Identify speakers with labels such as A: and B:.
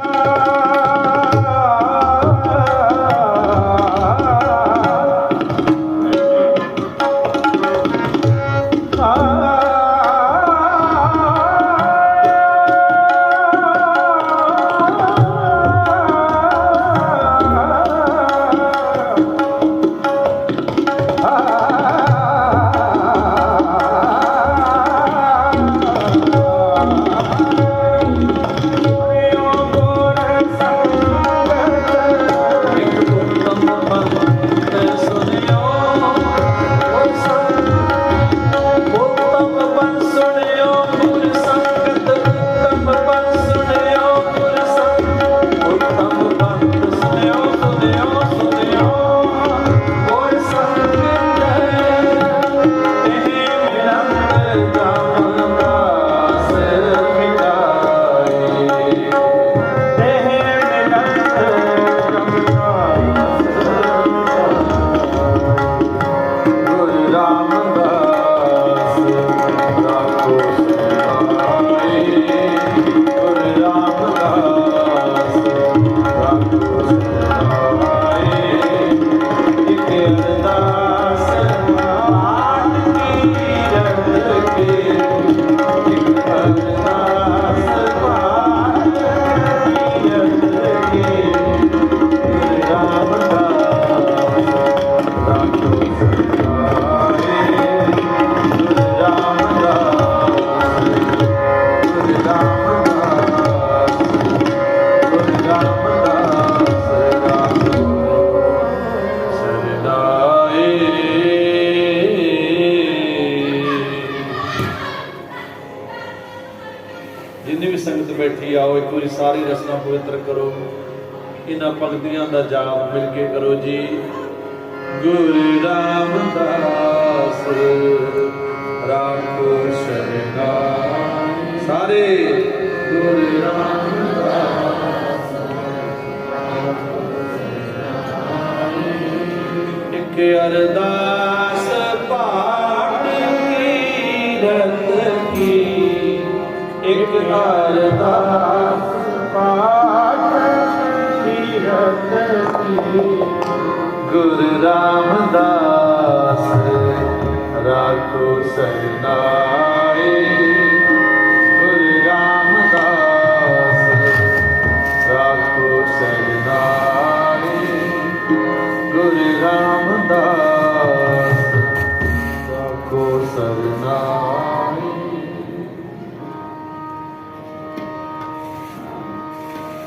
A: Oh. ਵੀ ਬੈਠੀ ਆਓ, ਇੱਕ ਵਾਰੀ ਸਾਰੀ ਰਸਨਾ ਪਵਿੱਤਰ ਕਰੋ। ਇਹਨਾਂ ਭਗਤੀਆਂ ਦਾ ਜਾਪ ਮਿਲ ਕੇ ਕਰੋ ਜੀ। ਗੁਰੂ ਰਾਮਦਾਸ, ਰਾਖੋ ਸ਼ਰਨਾ ਸਾਰੇ ਗੁਰੂ ਰਾਮਦਾਸ। ਇੱਕ ਅਰਦਾਸ ਇੱਕ ਅਰਦਾਸ ਪਾਠ ਕੀਰਤ ਕੀ ਗੁਰੂ ਰਾਮਦਾਸ ਰਾਖੋ ਸਰਨਾ